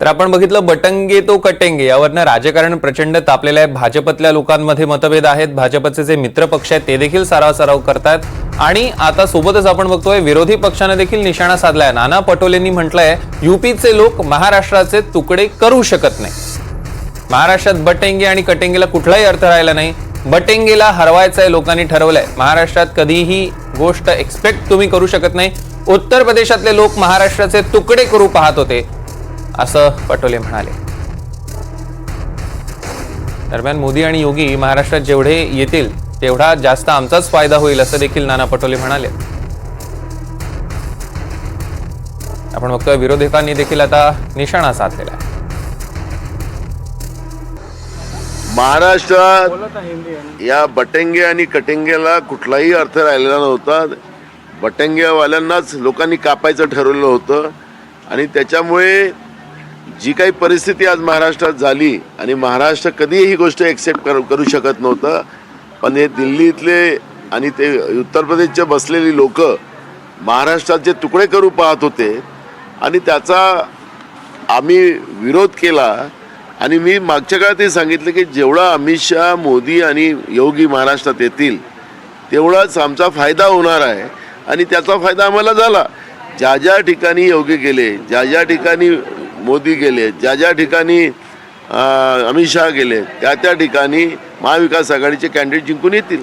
तर आपण बघितलं बटंगे तो कटेंगे यावरनं राजकारण प्रचंड तापलेलं आहे. भाजपतल्या लोकांमध्ये मतभेद आहेत. भाजपचे जे मित्र पक्ष आहेत ते देखील सराव सराव करतायत. आणि आता सोबतच आपण बघतोय विरोधी पक्षानं देखील निशाणा साधलाय. नाना पटोलेंनी म्हटलंय युपीचे लोक महाराष्ट्राचे तुकडे करू शकत नाही. महाराष्ट्रात बटेंगे आणि कटेंगेला कुठलाही अर्थ राहिला नाही. बटेंगेला हरवायचंय लोकांनी ठरवलंय. महाराष्ट्रात कधीही गोष्ट एक्सपेक्ट तुम्ही करू शकत नाही. उत्तर प्रदेशातले लोक महाराष्ट्राचे तुकडे करू पाहत होते. असं पटोले म्हणाले. दरम्यान मोदी आणि योगी महाराष्ट्रात जेवढे येतील तेवढा जास्त आमचाच फायदा होईल असं देखील नाना पटोले म्हणाले. आपण बघतोय विरोधकांनी देखील आता निशाणा साधलेला आहे. महाराष्ट्रात या बटेंगे आणि कटेंगेला कुठलाही अर्थ राहिलेला नव्हता. बटेंगेवाल्यांनाच लोकांनी कापायचं ठरवलं होतं. आणि त्याच्यामुळे जी काही परिस्थिती आज महाराष्ट्रात झाली आणि महाराष्ट्र कधीही ही गोष्ट एक्सेप्ट करू करू शकत नव्हतं पण हे दिल्लीतले आणि ते उत्तर प्रदेशचे बसलेली लोक महाराष्ट्राचे तुकडे करू पाहत होते आणि त्याचा आम्ही विरोध केला आणि मी मागच्या काळात हे सांगितलं की जेवढा अमित शहा मोदी आणि योगी महाराष्ट्रात येतील तेवढाच आमचा फायदा होणार आहे आणि त्याचा फायदा आम्हाला झाला. ज्या ज्या ठिकाणी योगी गेले ज्या ज्या ठिकाणी मोदी गेले ज्या ज्या ठिकाणी अमित शहा गेले त्या त्या ठिकाणी महाविकास आघाडीचे कॅन्डिडेट जिंकून येतील.